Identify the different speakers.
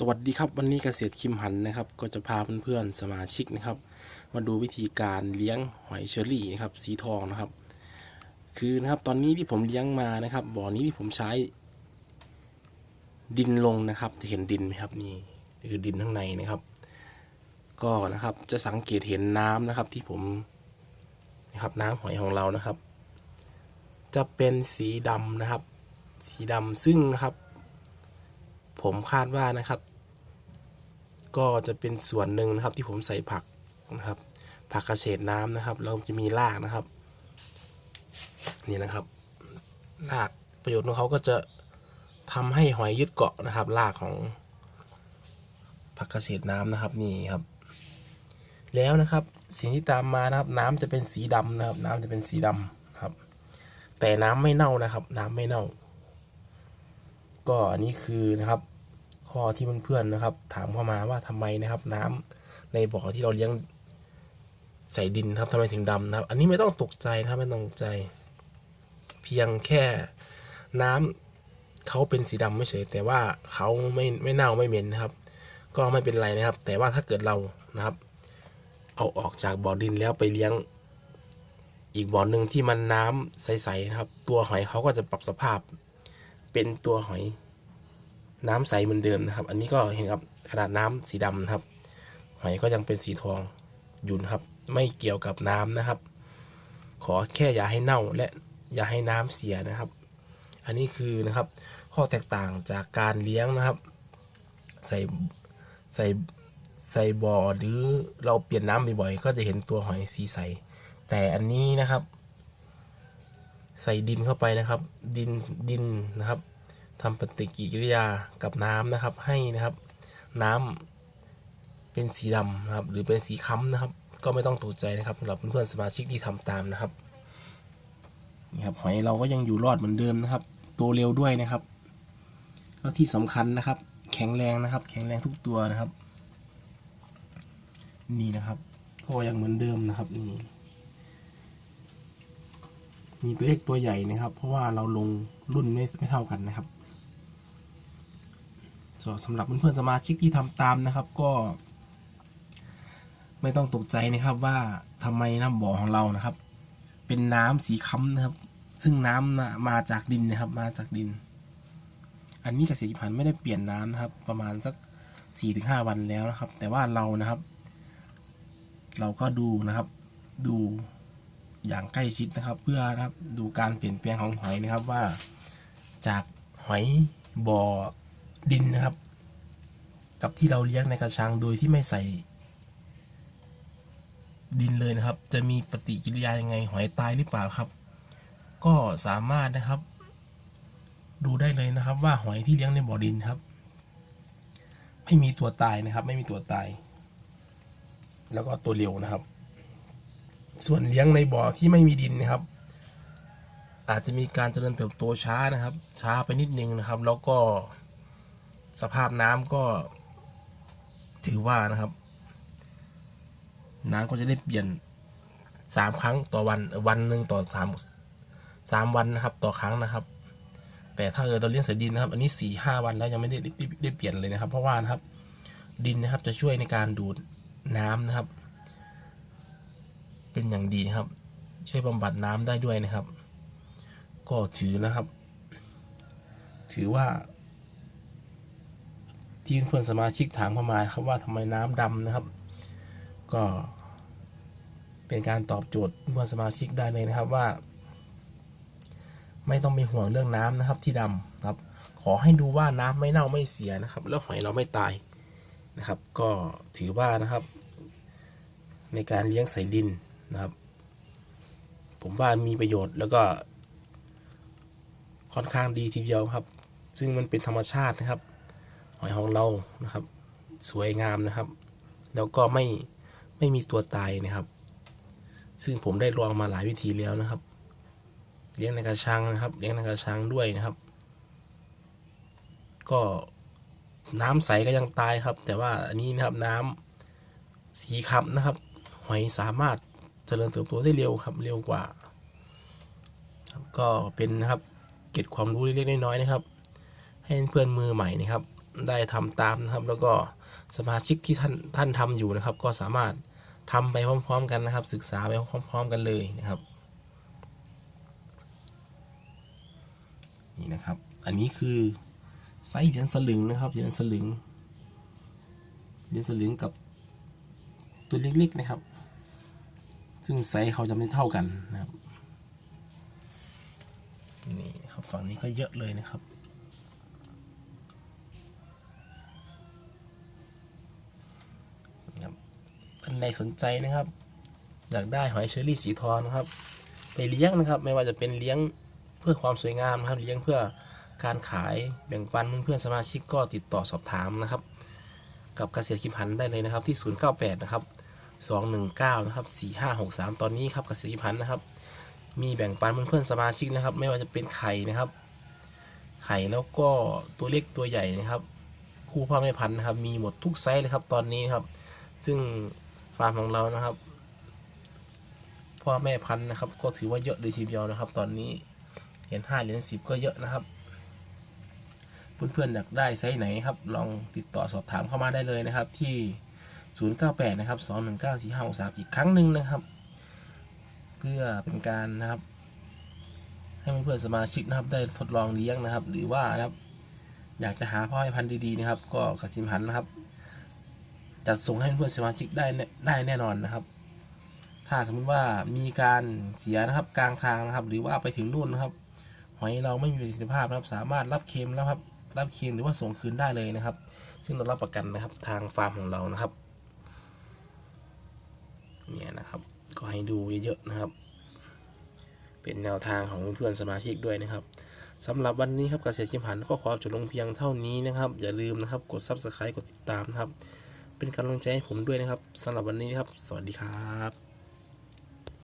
Speaker 1: สวัสดีครับวันนี้เกษตรคิมหันนะครับ ก็จะพาเพื่อนๆสมาชิกนะครับ มาดูวิธีการเลี้ยงหอยเชอรี่นะครับสีทองนะครับ คือนะครับตอนนี้ที่ผมเลี้ยงมานะครับบ่อนี้ที่ผมใช้ ดินลงนะครับจะเห็นดินไหมครับนี่คือดินข้างในนะครับ ก็นะครับจะสังเกตเห็นน้ำนะครับที่ผมนะครับน้ำหอยของเรานะครับ จะเป็นสีดำนะครับ สีดำซึ่งนะครับ ผมคาดว่านะครับ ก็จะเป็นส่วนหนึ่งนะครับที่ผมใส่ผักนะครับ ผักกระเฉดน้ำนะครับแล้วจะมีรากนะครับ นี่นะครับรากประโยชน์ของเขาก็จะทำให้หอยยึดเกาะนะครับรากของผักกระเฉดน้ำนะครับนี่ครับ แล้วนะครับสิ่งที่ตามมานะครับ น้ำจะเป็นสีดำนะครับ น้ำจะเป็นสีดำนะครับ แต่น้ำไม่เน่านะครับ น้ำไม่เน่า ก็อันนี้คือนะครับ ข้อที่เพื่อนๆนะครับ ถามเข้ามาว่าทำไมนะครับ น้ำในบ่อที่เราเลี้ยงใส่ดินครับทำไมถึงดำนะครับ อันนี้ไม่ต้องตกใจนะครับไม่ต้องตกใจ เพียงแค่น้ำเขาเป็นสีดำไม่เฉยแต่ว่าเขาไม่ไม่เน่าไม่เหม็นนะครับ ก็ไม่เป็นไรนะครับ แต่ว่าถ้าเกิดเรานะครับ เอาออกจากบ่อดินแล้วไปเลี้ยง อีกบ่อหนึ่งที่มันน้ำใสๆนะครับ ตัวหอยเขาก็จะปรับสภาพ เป็นตัวหอยน้ำใสเหมือนเดิมนะครับ อันนี้ก็เห็นครับขนาดน้ำสีดำนะครับ หอยก็ยังเป็นสีทองอยู่นะครับ ไม่เกี่ยวกับน้ำนะครับ ขอแค่อย่าให้เน่าและอย่าให้น้ำเสียนะครับ อันนี้คือนะครับ ข้อแตกต่างจากการเลี้ยงนะครับ ใส่ใส่ใส่บ่อหรือเราเปลี่ยนน้ำบ่อยๆก็จะเห็นตัวหอยสีใส แต่อันนี้นะครับ ใส่ดินเข้าไปนะครับ ดินดินนะครับทำปฏิกิริยากับน้ำนะครับ ให้นะครับ น้ำเป็นสีดำนะครับ หรือเป็นสีค้ำนะครับ ก็ไม่ต้องตกใจนะครับสำหรับเพื่อนๆสมาชิกที่ทำตามนะครับนี่ครับหอยเราก็ยังอยู่รอดเหมือนเดิมนะครับโตเร็วด้วยนะครับแล้วที่สำคัญนะครับ แข็งแรงนะครับ แข็งแรงทุกตัวนะครับ นี่นะครับ ก็ยังเหมือนเดิมนะครับนี่ มีตัวเล็กตัวใหญ่นะครับ เพราะว่าเราลงรุ่นไม่ไม่เท่ากันนะครับสำหรับเพื่อนๆสมาชิกที่ทำตามนะครับก็ ไม่ต้องตกใจนะครับว่าทำไมน้ำบ่อของเรานะครับ เป็นน้ำสีค้ำนะครับ ซึ่งน้ำมาจากดินนะครับ มาจากดิน อันนี้เกษตรพันธุ์ไม่ได้เปลี่ยนน้ำนะครับ ประมาณสักสี่ถึงห้าวันแล้วนะครับ แต่ว่าเรานะครับ เราก็ดูนะครับ ดู อย่างใกล้ชิดนะครับ เพื่อนะครับดูการเปลี่ยนแปลงของหอยนะครับว่า จากหอยบ่อดินนะครับ กับที่เราเลี้ยงในกระชังโดยที่ไม่ใส่ ดินเลยนะครับ จะมีปฏิกิริยายังไงหอยตายหรือเปล่าครับ ก็สามารถนะครับ ดูได้เลยนะครับ ว่าหอยที่เลี้ยงในบ่อดินครับ ไม่มีตัวตายนะครับ ไม่มีตัวตาย แล้วก็ตัวเร็วนะครับ ส่วนเลี้ยงในบ่อที่ไม่มีดินนะครับ อาจจะมีการเจริญเติบโตช้านะครับ ช้าไปนิดนึงนะครับ แล้วก็สภาพน้ำก็ถือว่านะครับ น้ำก็จะได้เปลี่ยนสามครั้งต่อวันวันหนึ่งต่อสามสามวันนะครับ ต่อครั้งนะครับ แต่ถ้าเกิดเราเลี้ยงสายดินนะครับ อันนี้สี่ห้าวันแล้วยังไม่ได้ได้ได้เปลี่ยนเลยนะครับ เพราะว่านะครับ ดินนะครับจะช่วยในการดูดน้ำนะครับ เป็นอย่างดีครับ ช่วยบำบัดน้ำได้ด้วยนะครับ ก็ถือนะครับ ถือว่า ที่เพื่อนสมาชิกถามเข้ามาครับว่าทำไมน้ำดำนะครับ ก็ เป็นการตอบโจทย์เพื่อนสมาชิกได้เลยนะครับว่า ไม่ต้องไปห่วงเรื่องน้ำนะครับที่ดำครับ ขอให้ดูว่าน้ำไม่เน่าไม่เสียนะครับ แล้วหอยเราไม่ตายนะครับ ก็ถือว่านะครับในการเลี้ยงใส่ดิน นะครับ ผมว่ามีประโยชน์แล้วก็ค่อนข้างดีทีเดียวครับ ซึ่งมันเป็นธรรมชาตินะครับ หอยของเรานะครับ สวยงามนะครับ แล้วก็ไม่ไม่มีตัวตายนะครับ ซึ่งผมได้ลองมาหลายวิธีแล้วนะครับ เลี้ยงในกระชังนะครับ เลี้ยงในกระชังด้วยนะครับ ก็น้ำใสก็ยังตายครับ แต่ว่าอันนี้นะครับน้ำสีคำนะครับ หอยสามารถ เจริญเติบโตได้เร็วครับเร็วกว่าก็เป็นนะครับเก็บความรู้เล็กๆน้อยๆนะครับ ให้เพื่อนมือใหม่นะครับ ได้ทำตามนะครับ แล้วก็สมาชิกที่ท่านท่านทำอยู่นะครับ ก็สามารถทำไปพร้อม ๆ กันนะครับ ศึกษาไปพร้อม ๆ กันเลยนะครับนี่นะครับ อันนี้คือไซส์เหรียญสลึงนะครับเหรียญสลึงเหรียญสลึงกับตัวเล็กๆนะครับ ซึ่งไซส์เขาจะไม่เท่ากันนะครับ นี่ครับฝั่งนี้ก็เยอะเลยนะครับท่านใดสนใจนะครับ อยากได้หอยเชอรี่สีทองนะครับ ไปเลี้ยงนะครับ ไม่ว่าจะเป็นเลี้ยงเพื่อความสวยงามนะครับ เลี้ยงเพื่อการขายแบ่งปันเพื่อนสมาชิกก็ติดต่อสอบถามนะครับ กับเกษตรคิมพันธ์ได้เลยนะครับที่ 098 นะครับ 219นะครับ4563 ตอนนี้ครับเกษตรคิพันธ์นะครับ มีแบ่งปันเพื่อนๆสมาชิกนะครับ ไม่ว่าจะเป็นไข่นะครับ ไข่แล้วก็ตัวเล็กตัวใหญ่นะครับ คู่พ่อแม่พันธุ์นะครับ มีหมดทุกไซส์เลยครับตอนนี้นะครับ ซึ่งฟาร์มของเรานะครับพ่อแม่พันธุ์นะครับ ก็ถือว่าเยอะเลยทีเดียวนะครับ ตอนนี้เหรียญห้าเหรียญสิบก็เยอะนะครับเพื่อนๆอยากได้ไซส์ไหนครับ ลองติดต่อสอบถามเข้ามาได้เลยนะครับที่ 098 นะครับ 219 4563 อีกครั้งหนึ่งนะครับ เพื่อเป็นการนะครับ ให้เพื่อนสมาชิกนะครับ ได้ทดลองเลี้ยงนะครับ หรือว่านะครับ อยากจะหาพ่อให้พันธุ์ดีๆนะครับ ก็กสิมหันนะครับ จัดส่งให้เพื่อนสมาชิกได้ได้แน่นอนนะครับ ถ้าสมมุติว่ามีการเสียนะครับกลางทางนะครับ หรือว่าไปถึงนู่นนะครับหอยเราไม่มีประสิทธิภาพนะครับ สามารถรับเคลมแล้วครับรับเคลมหรือว่าส่งคืนได้เลยนะครับ ซึ่งเรารับประกันนะครับทางฟาร์มของเรานะครับ เนี่ยนะครับ ก็ให้ดูเยอะๆนะครับ เป็นแนวทางของเพื่อนสมาชิกด้วยนะครับสำหรับวันนี้ครับเกษตรคิมหันก็ขอจบลงเพียงเท่านี้นะครับ อย่าลืมนะครับกด subscribe กดติดตามนะครับ เป็นกำลังใจให้ผมด้วยนะครับสำหรับวันนี้ครับ สวัสดีครับ